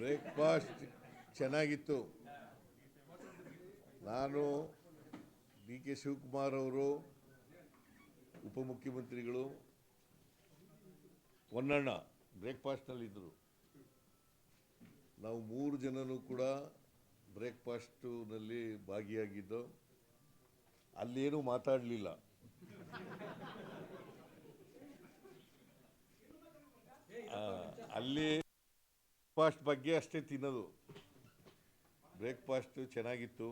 Breakfast ಚೆನ್ನಾಗಿತ್ತು. ನಾನು D K Shivakumar ಅವರು, ಉಪಮುಖ್ಯಮಂತ್ರಿಗಳು ಹೊನ್ನಣ್ಣ ಬ್ರೇಕ್ಫಾಸ್ಟ್ನಲ್ಲಿದ್ದರು. ನಾವು ಮೂರು ಜನನೂ ಕೂಡ ಬ್ರೇಕ್ಫಾಸ್ಟ್ನಲ್ಲಿ ಭಾಗಿಯಾಗಿದ್ದು, ಅಲ್ಲೇನೂ ಮಾತಾಡಲಿಲ್ಲ. ಅಲ್ಲಿ ಬ್ರೇಕ್ಫಾಸ್ಟ್ ಬಗ್ಗೆ ಅಷ್ಟೇ ತಿನ್ನೋದು. ಬ್ರೇಕ್ಫಾಸ್ಟ್ ಚೆನ್ನಾಗಿತ್ತು.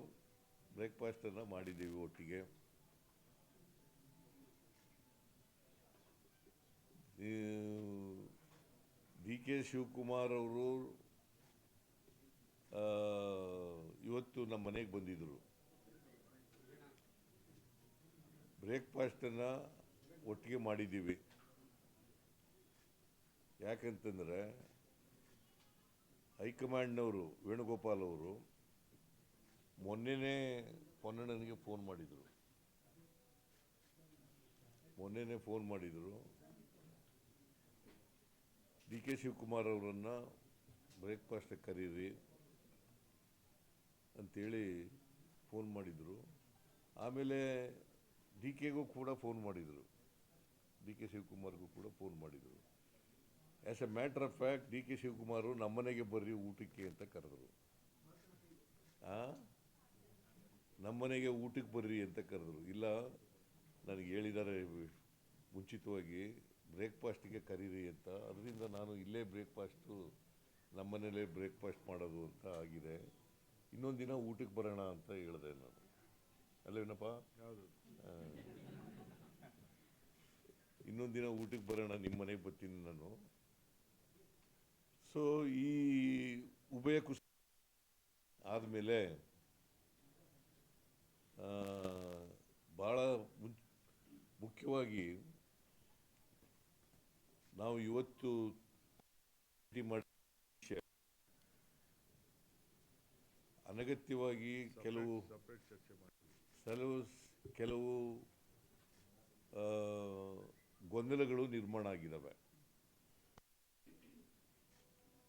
ಬ್ರೇಕ್ಫಾಸ್ಟನ್ನು ಮಾಡಿದ್ದೀವಿ ಒಟ್ಟಿಗೆ. ಡಿ ಕೆ ಶಿವಕುಮಾರ್ ಅವರು ಇವತ್ತು ನಮ್ಮ ಮನೆಗೆ ಬಂದಿದ್ದರು ಬ್ರೇಕ್ಫಾಸ್ಟನ್ನು ಒಟ್ಟಿಗೆ ಮಾಡಿದ್ದೀವಿ. ಯಾಕಂತಂದರೆ ಹೈಕಮಾಂಡ್ನವರು ವೇಣುಗೋಪಾಲ್ ಅವರು ಮೊನ್ನೆನೇ ಪೊನ್ನಣ್ಣನಿಗೆ ಫೋನ್ ಮಾಡಿದರು. ಮೊನ್ನೆನೇ ಫೋನ್ ಮಾಡಿದರು. ಡಿ ಕೆ ಶಿವಕುಮಾರ್ ಅವರನ್ನು ಬ್ರೇಕ್ಫಾಸ್ಟಿಗೆ ಕರೀರಿ ಅಂತೇಳಿ ಫೋನ್ ಮಾಡಿದರು. ಆಮೇಲೆ ಡಿ ಕೆಗೂ ಕೂಡ ಫೋನ್ ಮಾಡಿದರು. ಡಿ ಕೆ ಶಿವಕುಮಾರ್ಗೂ ಕೂಡ ಫೋನ್ ಮಾಡಿದರು. As a matter of fact D K Shivakumar ನಮ್ಮನೆಗೆ ಬರ್ರಿ ಊಟಕ್ಕೆ ಅಂತ ಕರೆದರು. ನಮ್ಮನೆಗೆ ಊಟಕ್ಕೆ ಬರ್ರಿ ಅಂತ ಕರೆದರು. ಇಲ್ಲ ನನಗೆ ಹೇಳಿದ್ದಾರೆ ಮುಂಚಿತವಾಗಿ ಬ್ರೇಕ್ಫಾಸ್ಟಿಗೆ ಕರೀರಿ ಅಂತ. ಅದರಿಂದ ನಾನು ಇಲ್ಲೇ ಬ್ರೇಕ್ಫಾಸ್ಟು ನಮ್ಮನೇಲೇ ಬ್ರೇಕ್ಫಾಸ್ಟ್ ಮಾಡೋದು ಅಂತ ಆಗಿದೆ. ಇನ್ನೊಂದು ದಿನ ಊಟಕ್ಕೆ ಬರೋಣ ಅಂತ ಹೇಳಿದೆ ನಾನು. ಅಲ್ಲೇನಪ್ಪ. ಇನ್ನೊಂದು ದಿನ ಊಟಕ್ಕೆ ಬರೋಣ ನಿಮ್ಮ ಮನೆಗೆ ಬರ್ತೀನಿ ನಾನು. ಸೊ ಈ ಉಭಯ ಕುಸ್ ಆದಮೇಲೆ ಭಾಳ ಮುಖ್ಯವಾಗಿ ನಾವು ಇವತ್ತು ಅನಗತ್ಯವಾಗಿ ಕೆಲವು ಕೆಲವು ಕೆಲವು ಗೊಂದಲಗಳು ನಿರ್ಮಾಣ ಆಗಿದ್ದಾವೆ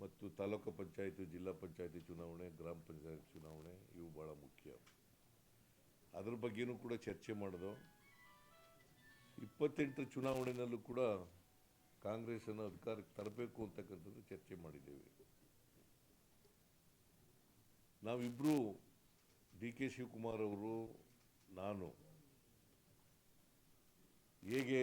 ಮತ್ತು ತಾಲೂಕು ಪಂಚಾಯಿತಿ, ಜಿಲ್ಲಾ ಪಂಚಾಯಿತಿ ಚುನಾವಣೆ, ಗ್ರಾಮ ಪಂಚಾಯತ್ ಚುನಾವಣೆ ಇವು ಬಹಳ ಮುಖ್ಯ. ಅದ್ರ ಬಗ್ಗೆನೂ ಕೂಡ ಚರ್ಚೆ ಮಾಡೋದು. ಇಪ್ಪತ್ತೆಂಟರ ಚುನಾವಣೆಯಲ್ಲೂ ಕೂಡ ಕಾಂಗ್ರೆಸ್ಸನ್ನು ಅಧಿಕಾರಕ್ಕೆ ತರಬೇಕು ಅಂತಕ್ಕಂಥದ್ದು ಚರ್ಚೆ ಮಾಡಿದ್ದೇವೆ. ನಾವಿಬ್ಬರು ಡಿ ಕೆ ಶಿವಕುಮಾರ್ ಅವರು, ನಾನು ಹೇಗೆ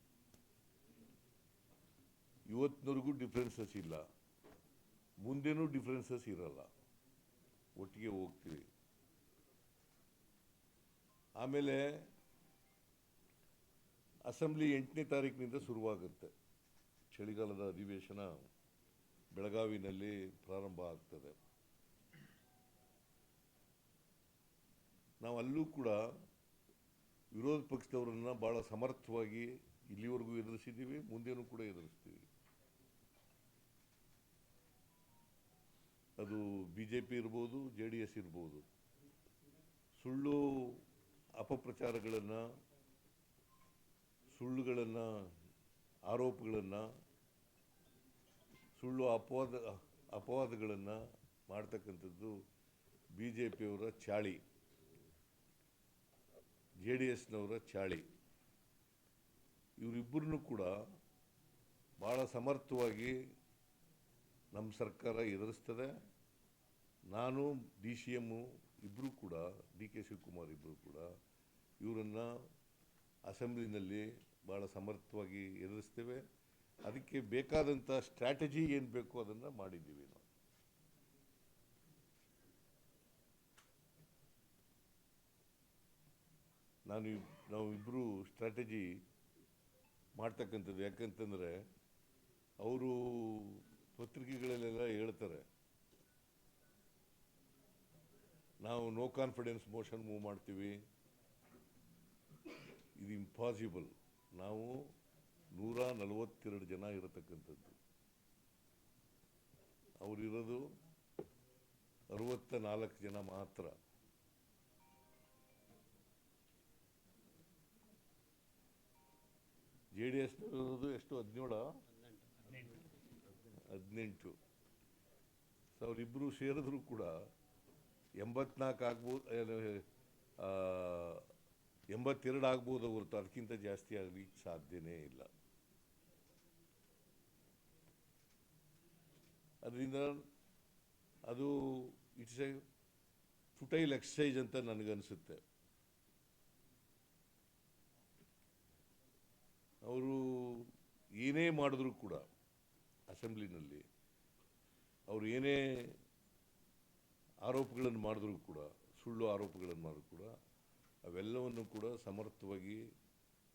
ಇವತ್ತಿನವರೆಗೂ ಡಿಫ್ರೆನ್ಸಸ್ ಇಲ್ಲ. ಮುಂದೇನೂ ಡಿಫ್ರೆನ್ಸಸ್ ಇರಲ್ಲ. ಒಟ್ಟಿಗೆ ಹೋಗ್ತೀವಿ. ಆಮೇಲೆ ಅಸೆಂಬ್ಲಿ ಎಂಟನೇ ತಾರೀಕಿನಿಂದ ಶುರುವಾಗುತ್ತೆ. ಚಳಿಗಾಲದ ಅಧಿವೇಶನ ಬೆಳಗಾವಿನಲ್ಲಿ ಪ್ರಾರಂಭ ಆಗ್ತದೆ. ನಾವು ಅಲ್ಲೂ ಕೂಡ ವಿರೋಧ ಪಕ್ಷದವರನ್ನು ಭಾಳ ಸಮರ್ಥವಾಗಿ ಇಲ್ಲಿವರೆಗೂ ಎದುರಿಸಿದ್ದೀವಿ, ಮುಂದೇನೂ ಕೂಡ ಎದುರಿಸ್ತೀವಿ. ಅದು ಬಿ ಜೆ ಪಿ ಇರ್ಬೋದು, ಜೆ ಡಿ ಎಸ್ ಇರ್ಬೋದು. ಸುಳ್ಳು ಅಪಪ್ರಚಾರಗಳನ್ನು, ಸುಳ್ಳುಗಳನ್ನು, ಆರೋಪಗಳನ್ನು, ಸುಳ್ಳು ಅಪವಾದ, ಅಪವಾದಗಳನ್ನು ಮಾಡ್ತಕ್ಕಂಥದ್ದು ಬಿ ಜೆ ಪಿಯವರ ಚಾಳಿ. ಜೆ ಡಿ ಎಸ್ನವರ ಚಾಳಿ. ಇವರಿಬ್ಬರನ್ನು ಕೂಡ ಭಾಳ ಸಮರ್ಥವಾಗಿ ನಮ್ಮ ಸರ್ಕಾರ ಎದುರಿಸ್ತದೆ. ನಾನು ಡಿ ಸಿ ಎಮ್ಮು ಇಬ್ಬರೂ ಕೂಡ, ಡಿ ಕೆ ಶಿವಕುಮಾರ್ ಇಬ್ಬರು ಕೂಡ ಇವರನ್ನು ಅಸೆಂಬ್ಲಿನಲ್ಲಿ ಭಾಳ ಸಮರ್ಥವಾಗಿ ಎದುರಿಸ್ತೇವೆ. ಅದಕ್ಕೆ ಬೇಕಾದಂಥ ಸ್ಟ್ರಾಟಜಿ ಏನು ಬೇಕು ಅದನ್ನು ಮಾಡಿದ್ದೀವಿ ನಾವು. ನಾನು ಇಬ್- ನಾವು ಇಬ್ಬರು ಸ್ಟ್ರಾಟಜಿ ಮಾಡ್ತಕ್ಕಂಥದ್ದು ಯಾಕಂತಂದರೆ, ಅವರು ಪತ್ರಿಕೆಗಳಲ್ಲೆಲ್ಲ ಹೇಳ್ತಾರೆ ನಾವು ನೋ ಕಾನ್ಫಿಡೆನ್ಸ್ ಮೋಷನ್ ಮೂವ್ ಮಾಡ್ತೀವಿ. ಇದು ಇಂಪಾಸಿಬಲ್ ನಾವು ನೂರ ನಲವತ್ತೆರಡು ಜನ ಇರತಕ್ಕಂಥದ್ದು. ಅವರಿರೋದು ಅರವತ್ತ ನಾಲ್ಕು ಜನ ಮಾತ್ರ. ಜೆ ಡಿ ಎಸ್ನಲ್ಲಿರೋದು ಎಷ್ಟು? ಹದಿನೇಳ? ಹದಿನೆಂಟು. ಅವರಿಬ್ಬರು ಸೇರಿದ್ರು ಕೂಡ ಎಂಬತ್ನಾಲ್ಕು ಆಗ್ಬೋದು ಎಂಬತ್ತೆರಡು ಆಗ್ಬೋದು ಹೊರತು, ಅದಕ್ಕಿಂತ ಜಾಸ್ತಿ ಆಗಲಿಕ್ಕೆ ಸಾಧ್ಯನೇ ಇಲ್ಲ. ಅದರಿಂದ ಅದು ಇಟ್ಸ್ ಎ ಫುಟೈಲ್ ಎಕ್ಸಸೈಸ್ ಅಂತ ನನಗನ್ಸುತ್ತೆ ಅವರು ಏನೇ ಮಾಡಿದ್ರು ಕೂಡ ಅಸೆಂಬ್ಲಿನಲ್ಲಿ ಅವರು ಏನೇ ಆರೋಪಗಳನ್ನು ಮಾಡಿದ್ರು ಕೂಡ, ಸುಳ್ಳು ಆರೋಪಗಳನ್ನು ಮಾಡಿದ್ರು ಕೂಡ, ಅವೆಲ್ಲವನ್ನು ಕೂಡ ಸಮರ್ಥವಾಗಿ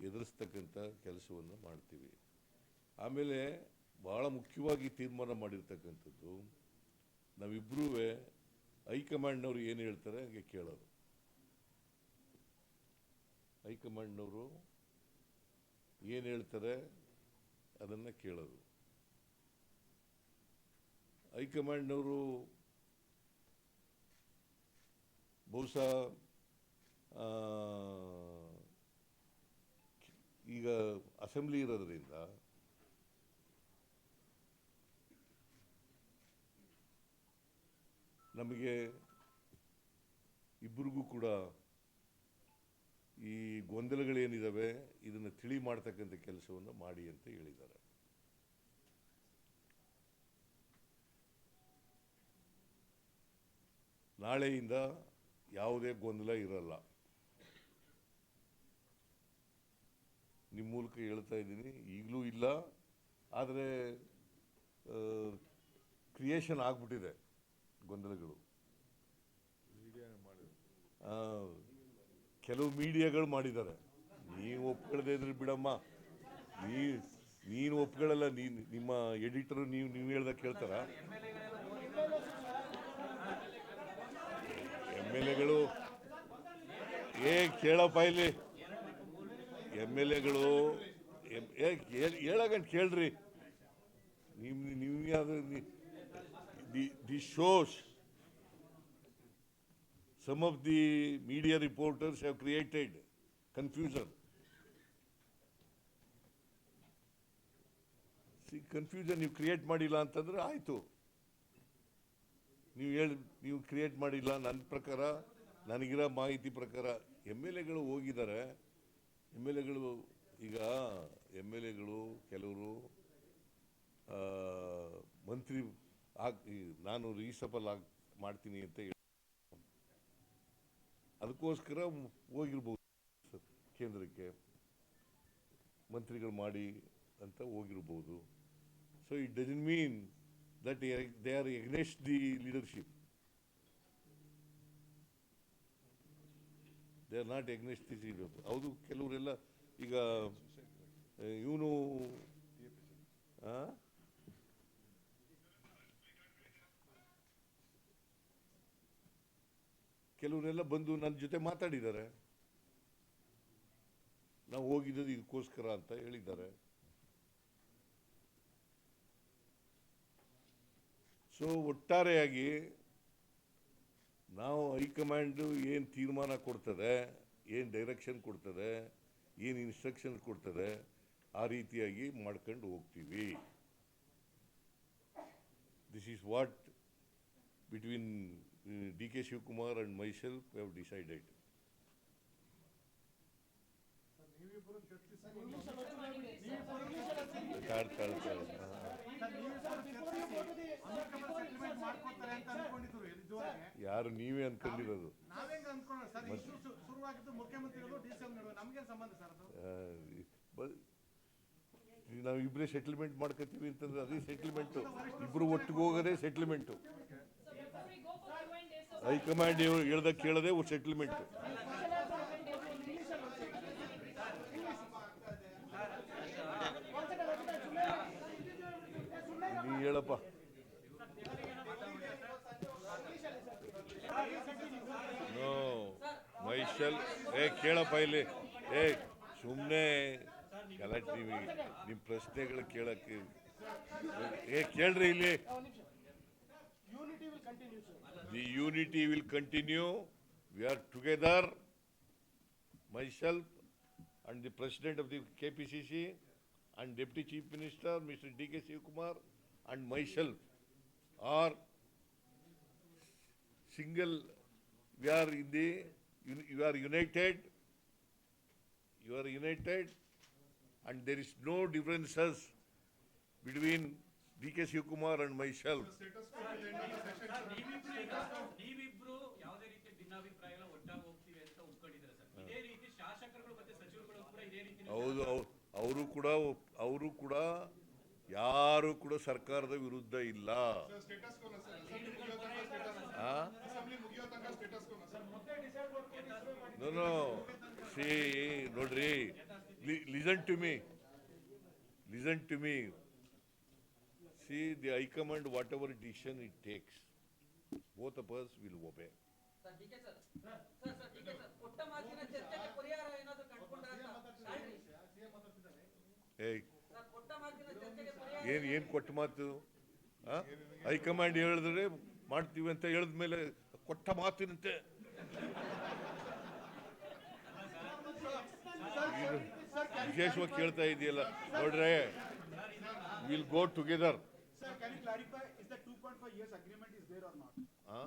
ಎದುರಿಸ್ತಕ್ಕಂಥ ಕೆಲಸವನ್ನು ಮಾಡ್ತೀವಿ. ಆಮೇಲೆ ಭಾಳ ಮುಖ್ಯವಾಗಿ ತೀರ್ಮಾನ ಮಾಡಿರ್ತಕ್ಕಂಥದ್ದು ನಾವಿಬ್ಬರೂ ಹೈಕಮಾಂಡ್ನವರು ಏನು ಹೇಳ್ತಾರೆ ಹಾಗೆ ಕೇಳೋದು. ಹೈಕಮಾಂಡ್ನವರು ಏನು ಹೇಳ್ತಾರೆ ಅದನ್ನು ಕೇಳೋದು. ಹೈಕಮಾಂಡ್ನವರು ಬಹುಶಃ ಈಗ ಅಸೆಂಬ್ಲಿ ಇರೋದ್ರಿಂದ ನಮಗೆ ಇಬ್ಬರಿಗೂ ಕೂಡ ಈ ಗೊಂದಲಗಳೇನಿದ್ದಾವೆ ಇದನ್ನು ತಿಳಿ ಮಾಡ್ತಕ್ಕಂಥ ಕೆಲಸವನ್ನು ಮಾಡಿ ಅಂತ ಹೇಳಿದ್ದಾರೆ. ನಾಳೆಯಿಂದ ಯಾವುದೇ ಗೊಂದಲ ಇರಲ್ಲ. ನಿಮ್ಮ ಮೂಲಕ ಹೇಳ್ತಾ ಇದ್ದೀನಿ, ಈಗಲೂ ಇಲ್ಲ. ಆದರೆ ಕ್ರಿಯೇಷನ್ ಆಗ್ಬಿಟ್ಟಿದೆ ಗೊಂದಲಗಳು. ಕೆಲವು ಮೀಡಿಯಾಗಳು ಮಾಡಿದ್ದಾರೆ. ನೀವು ಒಪ್ಕೊಳ್ಳದೆ ಇದ್ರೆ ಬಿಡಮ್ಮ. ನೀ, ನೀನು ಒಪ್ಕೊಳ್ಳಲ್ಲ, ನೀನು, ನಿಮ್ಮ ಎಡಿಟರು ನೀವು ನೀವು ಹೇಳ್ದಾಗ ಕೇಳ್ತಾರ. ಎಲ್ ಎಗಳು. ಏ ಕೇಳಪ್ಪ ಇಲ್ಲಿ? ಎಂ ಎಲ್ ಎಗಳು ಹೇಳಗಂಟ್ ಕೇಳ್ರಿ. ನಿಮ್ ಯಾವ್ದು the shows. Some of the media reporters have created. See, confusion ನೀವು ಕ್ರಿಯೇಟ್ ಮಾಡಿಲ್ಲ ಅಂತಂದ್ರೆ ಆಯಿತು. ನೀವು ಹೇಳಿ, ನೀವು ಕ್ರಿಯೇಟ್ ಮಾಡಿಲ್ಲ, ನನ್ನ ಪ್ರಕಾರ, ನನಗಿರೋ ಮಾಹಿತಿ ಪ್ರಕಾರ, ಎಂ ಎಲ್ ಎಗಳು ಹೋಗಿದ್ದಾರೆ. ಎಂ ಎಲ್ ಎಗಳು, ಈಗ ಎಂ ಎಲ್ ಎಗಳು, ಕೆಲವರು ಮಂತ್ರಿ ಆಗ್ ನಾನು ರೀಸಫಲ್ ಆಗಿ ಮಾಡ್ತೀನಿ ಅಂತ ಹೇಳಿ. ಅದಕ್ಕೋಸ್ಕರ ಹೋಗಿರ್ಬೋದು ಕೇಂದ್ರಕ್ಕೆ. ಮಂತ್ರಿಗಳು ಮಾಡಿ ಅಂತ ಹೋಗಿರ್ಬೋದು. So it doesn't mean that they are against the leadership they are not against the leader ಹೌದು, ಕೆಲವರೆಲ್ಲ ಈಗ ಇವನು ಕೆಲವರೆಲ್ಲ ಬಂದು ನನ್ನ ಜೊತೆ ಮಾತಾಡಿದ್ದಾರೆ. ನಾವು ಹೋಗಿದ್ದು ಇದಕ್ಕೋಸ್ಕರ ಅಂತ ಹೇಳಿದ್ದಾರೆ. ಸೊ ಒಟ್ಟಾರೆಯಾಗಿ ನಾವು ಹೈಕಮಾಂಡು ಏನು ತೀರ್ಮಾನ ಕೊಡ್ತದೆ ಏನು ಡೈರೆಕ್ಷನ್ ಕೊಡ್ತದೆ ಏನು ಇನ್ಸ್ಟ್ರಕ್ಷನ್ ಕೊಡ್ತದೆ ಆ ರೀತಿಯಾಗಿ ಮಾಡ್ಕೊಂಡು ಹೋಗ್ತೀವಿ. This is what between D K Shivakumar and myself have decided card ಕಾರ್ಡ್ ತಾಳ್ ಆ, ನೀವೇ ಅನ್ಕೊಂಡಿರೋದು? ನಾವು ಇಬ್ಬರೇ ಸೆಟ್ಲ್ಮೆಂಟ್ ಮಾಡ್ಕೋತೀವಿ ಅಂತಂದ್ರೆ ಅದೇ ಸೆಟ್ಲ್ಮೆಂಟು ಇಬ್ರು ಒಟ್ಟಿಗೆ ಹೋಗೋದೆ ಸೆಟ್ಲ್ಮೆಂಟು ಹೈಕಮಾಂಡ್ ಹೇಳ್ದ ಕೇಳದೆ ಸೆಟ್ಲ್ಮೆಂಟ್ ನೀ ಹೇಳಪ್ಪ ನೋ ಮೈಶಲ್ ಏ ಕೇಳಪ್ಪ ಇಲ್ಲಿ ಏ ಸುಮ್ಮನೆ ಗಲಾಟೆ ನೀವು ನಿಮ್ಮ ಪ್ರಶ್ನೆಗಳು ಕೇಳಕ್ಕೆ. ಏ ಕೇಳ್ರಿ ಇಲ್ಲಿ. Unity will continue, sir. The unity will continue we are together myself and the president of the K P C C and deputy chief minister mister D K Shivakumar and myself are single, we are in the, you- you are united, you are united, and there is no differences between ಶಾಸಕರುಗಳು ಮತ್ತೆ ಸಚಿವರುಗಳು ಕೂಡ ಇದೇ ಹೌದು ಅವರು ಕೂಡ ಅವರು ಕೂಡ ಯಾರು ಕೂಡ ಸರ್ಕಾರದ ವಿರುದ್ಧ ಇಲ್ಲ. See, ನೋಡ್ರಿ. Listen to me listen to me see the high command whatever decision it takes both of us will obey sir D sir sir sir D sir ಕೊಟ್ಟ ಮಾತಿನ ಚರ್ಚೆಗೆ ಪರಿಹಾರ ಏನಾದ್ರು ಕಂಡುಕೊಂಡ್ರ ಏಯ್. ಏನ್ ಏನ್ ಕೊಟ್ಟ ಮಾತು? ಹೈಕಮಾಂಡ್ ಹೇಳಿದ್ರೆ ಮಾಡ್ತೀವಿ ಅಂತ ಹೇಳಿದ ಮೇಲೆ ಕೊಟ್ಟ ಮಾತಿನಂತೆ ವಿಶೇಷವಾಗಿ ಕೇಳ್ತಾ ಇದೆಯಲ್ಲ ನೋಡ್ರೆ will go together Sir, can you clarify, is 2.5 years agreement is there or not? Huh?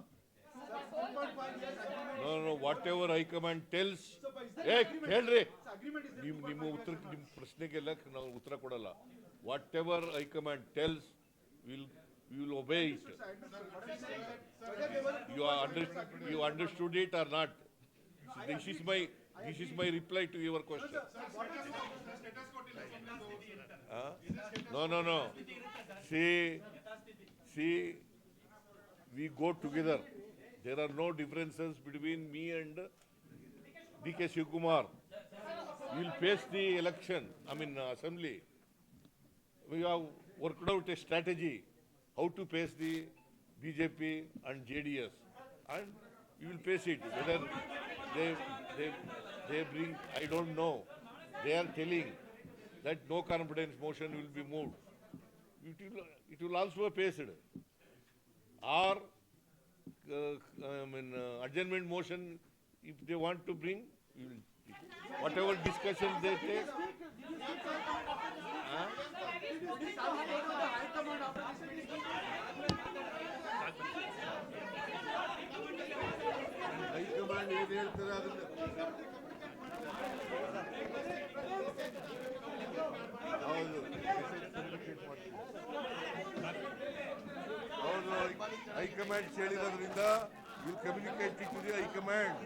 Sir, 2.5 years agreement, no no whatever high command tells ಹೇಳ್ರಿ is there ಏ agreement? ಕೇಳ್ರಿ Sir, agreement ನಿಮ್ 2.5 ನಿಮ್ಮ years ಉತ್ತರ ನಿಮ್ಮ ಪ್ರಶ್ನೆಗೆಲ್ಲ ನಾವು ಉತ್ತರ ಕೊಡಲ್ಲ whatever I Command tells, we'll, we'll obey it. You, are under, you understood it or not? So this is my this is my reply to your question. Huh? No, no, no. See, see, we go together. There are no differences between me and D.K. Shiv Kumar. We will face the election, I mean uh, assembly. We have worked out a strategy how to face the BJP and JDS. And we will face it. Whether they, they, they bring, I don't know. They are telling that no confidence motion will be moved. It will, it will also be faced. Or, uh, I mean, uh, adjournment motion, if they want to bring, we will, whatever discussion they take. High command ಏನ್ high command ಹೇಳಿರೋದ್ರಿಂದ will communicate to the high command